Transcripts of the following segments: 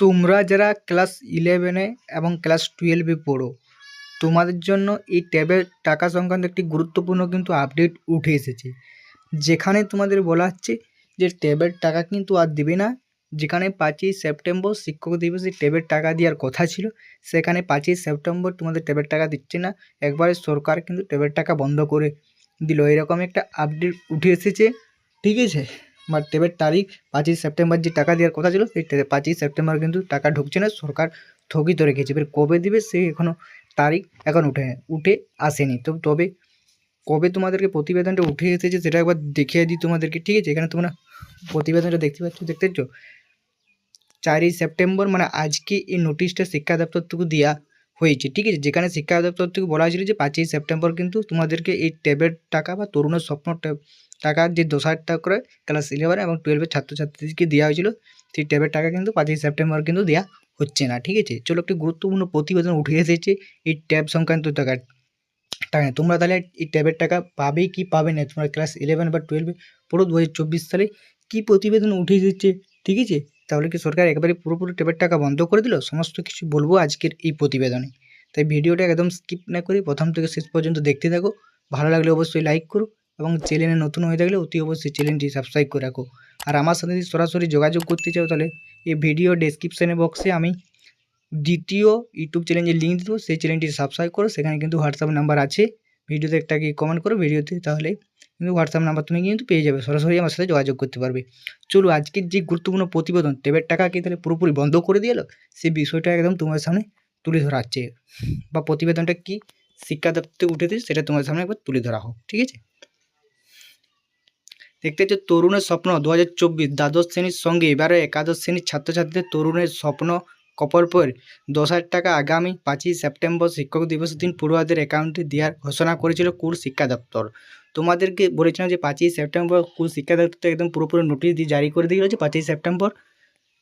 তোমরা যারা ক্লাস ইলেভেনে এবং ক্লাস টুয়েলভে পড়ো, তোমাদের জন্য এই ট্যাবের টাকা সংক্রান্ত একটি গুরুত্বপূর্ণ কিন্তু আপডেট উঠে এসেছে। যেখানে তোমাদের বলা হচ্ছে যে ট্যাবের টাকা কিন্তু আর দেবে না। যেখানে পাঁচই সেপ্টেম্বর শিক্ষক দিবসে ট্যাবের টাকা দেওয়ার কথা ছিল, সেখানে পাঁচই সেপ্টেম্বর তোমাদের ট্যাবের টাকা দিচ্ছে না। একবারে সরকার কিন্তু ট্যাবের টাকা বন্ধ করে দিল। এরকম একটা আপডেট উঠে এসেছে। ঠিক আছে? ট্যাবের তারিখ পাঁচই সেপ্টেম্বর যে টাকা দেওয়ার কথা ছিল, সেই পাঁচই সেপ্টেম্বর কিন্তু টাকা ঢুকছে না, সরকার স্থগিত রেখেছে। এবার কবে দিবে, সে এখনও তারিখ এখন উঠে উঠে আসেনি। তো তবে কবে তোমাদেরকে প্রতিবেদনটা উঠে এসেছে সেটা একবার দেখিয়ে দিই তোমাদেরকে, ঠিক আছে? এখানে তোমরা প্রতিবেদনটা দেখতে পাচ্ছ দেখতে পাচ্ছ? চারই সেপ্টেম্বর মানে আজকে এই নোটিশটা শিক্ষা দপ্তর থেকে দেওয়া হয়েছে, ঠিক আছে? যেখানে শিক্ষা দপ্তর থেকে বলা হয়েছিল যে পাঁচই সেপ্টেম্বর কিন্তু তোমাদেরকে এই ট্যাবের টাকা বা তরুণের স্বপ্ন ট্যাব, টাকা যে দশ হাজার টাকা করে ক্লাস ইলেভেন এবং টুয়েলভের ছাত্রছাত্রীদেরকে দেওয়া হয়েছিল, সেই ট্যাবের টাকা কিন্তু পাঁচই সেপ্টেম্বর কিন্তু দেওয়া হচ্ছে না, ঠিক আছে? চলো একটি গুরুত্বপূর্ণ প্রতিবেদন উঠে এসেছে এই ট্যাব সংক্রান্ত টাকা টাকা। তোমরা তাহলে এই ট্যাবের টাকা পাবে কি পাবে না? তোমরা ক্লাস ইলেভেন বা টুয়েলভে পড়ো দু সালে কী প্রতিবেদন উঠে এসেছে, ঠিক আছে? তাহলে কি সরকার একবারে পুরোপুরি ট্যাবের টাকা বন্ধ করে দিল? সমস্ত কিছু বলব আজকের এই প্রতিবেদনে। তাই ভিডিওটা একদম স্কিপ না করে প্রথম থেকে শেষ পর্যন্ত দেখতে থাকো। ভালো লাগলে অবশ্যই লাইক করো এবং চ্যানেলে নতুন হয়ে থাকলে অতি অবশ্যই চ্যানেলটি সাবস্ক্রাইব করে রাখো। আর আমার সাথে যদি সরাসরি যোগাযোগ করতে চাও তাহলে এই ভিডিও ডেসক্রিপশানে বক্সে আমি দ্বিতীয় ইউটিউব চ্যানেলের লিঙ্ক দেবো, সেই চ্যানেলটি সাবস্ক্রাইব করো। সেখানে কিন্তু হোয়াটসঅ্যাপ নাম্বার আছে। ভিডিওতে একটা কি কমেন্ট করো ভিডিওতে, তাহলে কিন্তু হোয়াটসঅ্যাপ নাম্বার তুমি কিন্তু পেয়ে যাবে। সরাসরি আমার সাথে যোগাযোগ করতে পারবে। চলো আজকের যে গুরুত্বপূর্ণ প্রতিবেদন টেবের টাকা কি তাহলে পুরোপুরি বন্ধ করে দিয়ে এলো? সেই বিষয়টা একদম তোমার সামনে তুলে ধরা হচ্ছে বা প্রতিবেদনটা কি শিক্ষা দপ্তরে উঠেছে সেটা তোমার সামনে একবার তুলে ধরা হোক, ঠিক আছে? দেখতে হচ্ছে তরুণের স্বপ্ন দু হাজার চব্বিশ, দ্বাদশ শ্রেণির সঙ্গে, এবারে একাদশ শ্রেণির ছাত্রছাত্রীদের তরুণের স্বপ্ন কপর পর দশ হাজার টাকা আগামী পাঁচই সেপ্টেম্বর শিক্ষক দিবসের দিন পড়ুয়াদের অ্যাকাউন্টে দেওয়ার ঘোষণা করেছিল কুল শিক্ষা দপ্তর। তোমাদেরকে বলেছিলাম যে পাঁচই সেপ্টেম্বর কুল শিক্ষা দপ্তর একদম পুরোপুরি নোটিশ দিয়ে জারি করে দিয়ে যে পাঁচই সেপ্টেম্বর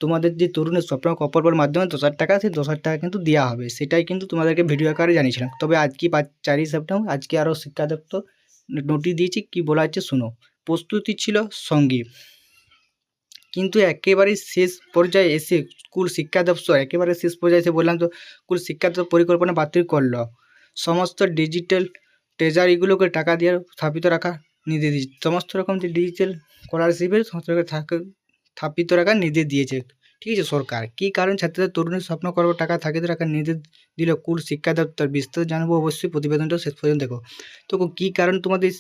তোমাদের যে তরুণের স্বপ্ন কপরপর মাধ্যমে দশ হাজার টাকা সেই দশ হাজার টাকা কিন্তু দেওয়া হবে। সেটাই কিন্তু তোমাদেরকে ভিডিও আকারে জানিয়েছিলাম। তবে আজকে পাঁচ, চারই সেপ্টেম্বর আজকে আরও শিক্ষা দপ্তর নোটিশ দিয়েছি। কী বলা হচ্ছে, শোনো। প্রস্তুতি ছিল সঙ্গে। কিন্তু একেবারে শেষ পর্যায়ে এসে স্কুল শিক্ষা দপ্তর একেবারে শেষ পর্যায়ে এসে বললাম তো, স্কুল শিক্ষা দপ্তর পরিকল্পনা বাতিল করল। সমস্ত ডিজিটাল ট্রেজারিগুলোকে টাকা দিয়ে স্থাপিত রাখা নির্দেশ দিয়েছে। সমস্ত রকম যে ডিজিটাল স্কলারশিপের সমস্ত রকম স্থাপিত রাখার নির্দেশ দিয়েছে। ঠিক আছে, সরকার। কী কারণ ছাত্রদের তরুণের স্বপ্ন করব, টাকা থাকিত রাখার নির্দেশ দিল কুল শিক্ষা দপ্তর? বিস্তারিত জানব অবশ্যই। প্রতিবেদনটা শেষ পর্যন্ত দেখো। তো কী কারণ তোমাদের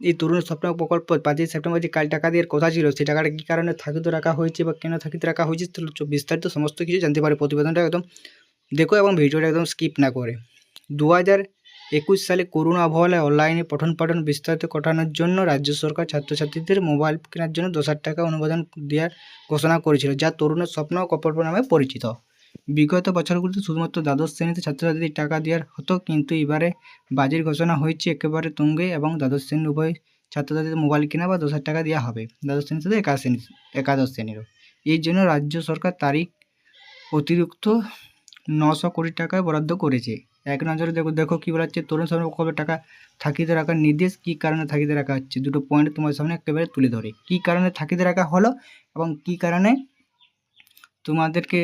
এই তরুণ স্বপ্ন প্রকল্প পাঁচই সেপ্টেম্বর যে কাল টাকা দেওয়ার কথা ছিল, সেই টাকাটা কী কারণে থাকিত রাখা হয়েছে বা কেন থাকিত রাখা হয়েছে বিস্তারিত সমস্ত কিছু জানতে পারে প্রতিবেদনটা একদম দেখো এবং ভিডিওটা একদম স্কিপ না করে। দু একুশ সালে করোনা আবহাওয়ায় অনলাইনে পঠন পাঠন বিস্তারিত ঘটানোর জন্য রাজ্য সরকার ছাত্রছাত্রীদের মোবাইল কেনার জন্য দশ হাজার টাকা অনুমোদন দেওয়ার ঘোষণা করেছিল, যা তরুণের স্বপ্ন ও প্রকল্প নামে পরিচিত। বিগত বছরগুলিতে শুধুমাত্র দ্বাদশ শ্রেণীতে ছাত্রছাত্রীদের টাকা দেওয়ার হতো, কিন্তু এবারে বাজেট ঘোষণা হয়েছে, একেবারে তুঙ্গে এবং দ্বাদশ শ্রেণির উভয় ছাত্রছাত্রীদের মোবাইল কেনা বা দশ হাজার টাকা দেওয়া হবে। দ্বাদশ শ্রেণির সাথে একাদশ শ্রেণি, একাদশ শ্রেণীরও। এই জন্য রাজ্য সরকার তারিখ অতিরিক্ত নশো কোটি টাকা বরাদ্দ করেছে। এক নজরে দেখো দেখো কী বলা হচ্ছে তরুণ স্বপ্ন প্রকল্পের টাকা থাকিতে রাখার নির্দেশ, কী কারণে থাকিতে রাখা হচ্ছে? দুটো পয়েন্ট তোমার সামনে একেবারে তুলে ধরে। কী কারণে থাকিতে রাখা হলো এবং কী কারণে তোমাদেরকে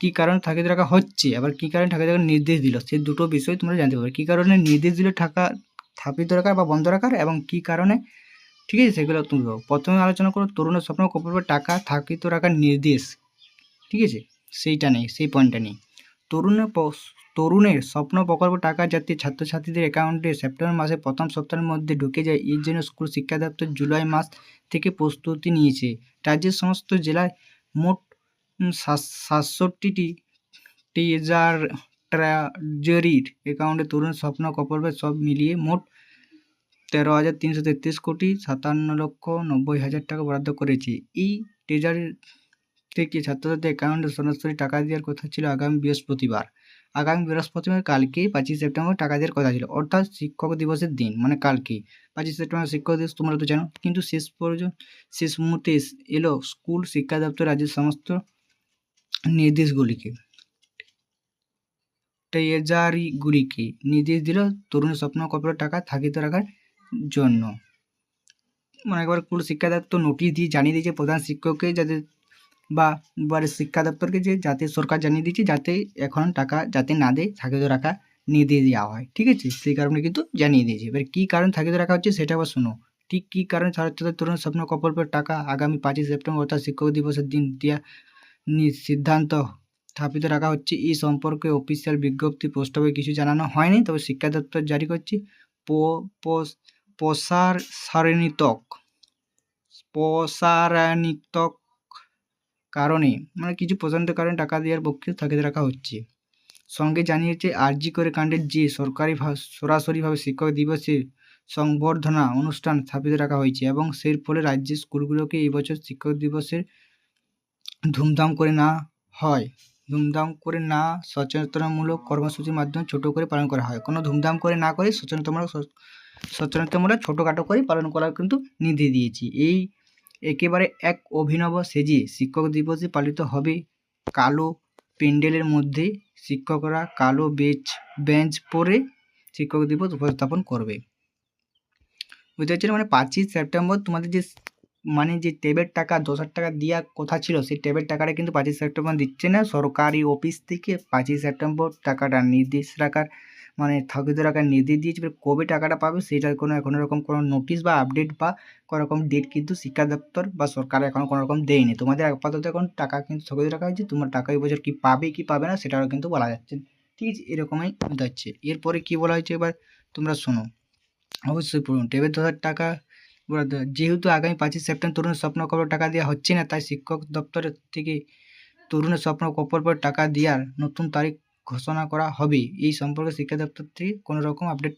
কী কারণে থাকিতে রাখা হচ্ছে, আবার কী কারণে থাকিতে রাখার নির্দেশ দিল? সে দুটো বিষয় তোমরা জানতে পারবে। কী কারণে নির্দেশ দিল টাকা স্থাপিত রাখার বা বন্ধ রাখার এবং কী কারণে? ঠিক আছে, সেগুলো তুমি প্রথমে আলোচনা করো, তরুণের স্বপ্ন প্রকল্পের টাকা থাকিত রাখার নির্দেশ। ঠিক আছে? সেইটা নেই, সেই পয়েন্টটা নেই। তরুণের তরুণের স্বপ্ন, প্রকল্প, টাকা যাতে ছাত্রছাত্রীদের অ্যাকাউন্টে সেপ্টেম্বর মাসের প্রথম সপ্তাহের মধ্যে ঢুকে যায়। এর জন্য স্কুল শিক্ষা দপ্তর জুলাই মাস থেকে প্রস্তুতি নিয়েছে। রাজ্যের সমস্ত জেলায় মোট সাতষট্টিটি ট্রেজার ট্রেজারির অ্যাকাউন্টে তরুণ স্বপ্ন প্রকল্পের সব মিলিয়ে মোট তেরো হাজার তিনশো তেত্রিশ কোটি সাতান্ন লক্ষ নব্বই হাজার টাকা বরাদ্দ করেছে। এই ট্রেজারির থেকে ছাত্রছাত্রীদের অ্যাকাউন্টে সরাসরি টাকা দেওয়ার কথা ছিল আগামী বৃহস্পতিবার। আগামী বৃহস্পতিবার কালকে পাঁচই সেপ্টেম্বর টাকা দেওয়ার কথা ছিল। অর্থাৎ শিক্ষক দিবসের দিন মানে কালকে। পাঁচই সেপ্টেম্বর শিক্ষক দিবস, তোমরা তো জানো। কিন্তু শেষ পর্যন্ত, শেষ মুহূর্তে এলো স্কুল, শিক্ষা দপ্তর, রাজ্যের সমস্ত নির্দেশগুলিকে ট্রেজারিগুলিকে নির্দেশ দিল তরুণ স্বপ্ন কপের টাকা থাকিত রাখার জন্য। মানে একবার স্কুল শিক্ষা দপ্তর নোটিশ দিয়ে জানিয়ে দিয়েছে, প্রধান শিক্ষককে যাতে বা এবারে শিক্ষা দপ্তরকে যে যাতে সরকার জানিয়ে দিচ্ছে যাতে এখন টাকা যাতে না দেয় থাকিত রাখা নির্দেশ দেওয়া হয়। ঠিক আছে? সেই কারণে কিন্তু জানিয়ে দিয়েছে। এবার কী কারণ থাকিত রাখা হচ্ছে সেটা আবার শোনো। ঠিক কী কারণে ছাত্রছাত্রীদের তরুণ স্বপ্ন প্রকল্পের টাকা আগামী পাঁচই সেপ্টেম্বর অর্থাৎ শিক্ষক দিবসের দিন দেওয়া সিদ্ধান্ত স্থাপিত রাখা হচ্ছে। এই সম্পর্কে অফিসিয়াল বিজ্ঞপ্তি পোস্টবে কিছু জানানো হয়নি, তবে শিক্ষা দপ্তর জারি করছে। প- পস- প্রসারণিতক কারণে মানে কিছু প্রচণ্ড কারণে টাকা দেওয়ার পক্ষে স্থগিত রাখা হচ্ছে। সঙ্গে জানিয়েছে, আরজি করে কাণ্ডের যে সরকারি সরাসরিভাবে শিক্ষক দিবসের সংবর্ধনা অনুষ্ঠান স্থাপিত রাখা হয়েছে এবং সেই ফলে রাজ্যের স্কুলগুলোকে এই বছর শিক্ষক দিবসের ধুমধাম করে না হয়। ধুমধাম করে না সচেতনমূলক কর্মসূচির মাধ্যমে ছোটো করে পালন করা হয়। কোনো ধুমধাম করে না করে সচেতনতামূলক সচেতনতামূলক ছোটোখাটো করে পালন করার কিন্তু নির্দেশ দিয়েছি। এই একেবারে এক অভিনব সেজে শিক্ষক দিবসে পালিত হবে কালো প্যান্ডেলের মধ্যে শিক্ষকরা কালো বেঞ্চ বেঞ্চ পরে শিক্ষক দিবস উপস্থাপন করবে। বুঝতে পারছি মানে পাঁচই সেপ্টেম্বর তোমাদের যে মানে যে ট্যাবের টাকা, দশ হাজার টাকা দেওয়ার কথা ছিল, সেই ট্যাবের টাকাটা কিন্তু পাঁচই সেপ্টেম্বর দিচ্ছে না। সরকারি অফিস থেকে পাঁচই সেপ্টেম্বর টাকাটা নির্দেশ রাখার মানে স্থগিত রাখার নির্দেশ দিয়েছে। কবে টাকাটা পাবে সেটার কোনো এখনও রকম কোনো নোটিশ বা আপডেট বা কোনো রকম ডেট কিন্তু শিক্ষা দপ্তর বা সরকার এখনও কোনো রকম দেয়নি। তোমাদের আপাতত এখন টাকা কিন্তু স্থগিত রাখা হয়েছে। তোমার টাকা এই বছর কী পাবে, কি পাবে না সেটাও কিন্তু বলা যাচ্ছে ঠিক আছে, এরকমই যাচ্ছে। এরপরে কি বলা হয়েছে এবার তোমরা শোনো। অবশ্যই পড়ুন। টেবিল দশ টাকা। যেহেতু আগামী পাঁচই সেপ্টেম্বর তরুণের স্বপ্ন কল্পের টাকা দেওয়া হচ্ছে না, তাই শিক্ষক দপ্তরের থেকে তরুণের স্বপ্ন প্রকল্পের টাকা দেওয়ার নতুন তারিখ ঘোষণা করা হবে। এই সম্পর্কে শিক্ষা দপ্তর থেকে কোনো রকম আপডেট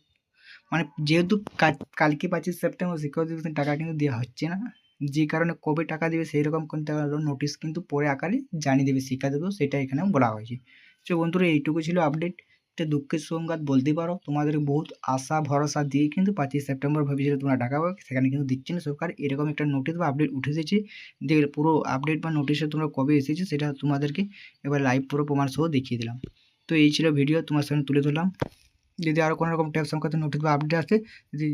মানে যেহেতু কাল- কালকে পাঁচই সেপ্টেম্বর শিক্ষক দিবসের টাকা কিন্তু দেওয়া হচ্ছে না, যে কারণে কবে টাকা দেবে সেই রকম কিন্তু নোটিশ কিন্তু পরে আকারে জানিয়ে দেবে শিক্ষা দপ্তর সেটা এখানে বলা হয়েছে। তো বন্ধুরা, এইটুকু ছিল আপডেট। একটা দুঃখের সংঘাত বলতে পারো, তোমাদের বহুত আশা, ভরসা দিয়ে কিন্তু পাঁচই সেপ্টেম্বর ভেবেছিল তোমরা টাকা পাবে। সেখানে কিন্তু দিচ্ছে না সরকার। এরকম একটা নোটিশ বা আপডেট উঠে এসেছে। যে পুরো আপডেট বা নোটিশে তোমরা কবে এসেছে সেটা তোমাদেরকে এবার লাইভ পুরো প্রমাণ সহ দেখিয়ে দিলাম। তো এই ছিল ভিডিও তোমার সামনে তুলে ধরলাম। যদি আরও কোনো রকম ট্যাক্স সংক্রান্ত নোটিশ বা আপডেট আসে, যদি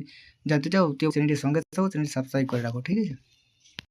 জানতে চাও, তো চ্যানেলটির সঙ্গে থাকো চ্যানেলটি সাবস্ক্রাইব করে রাখো, ঠিক আছে?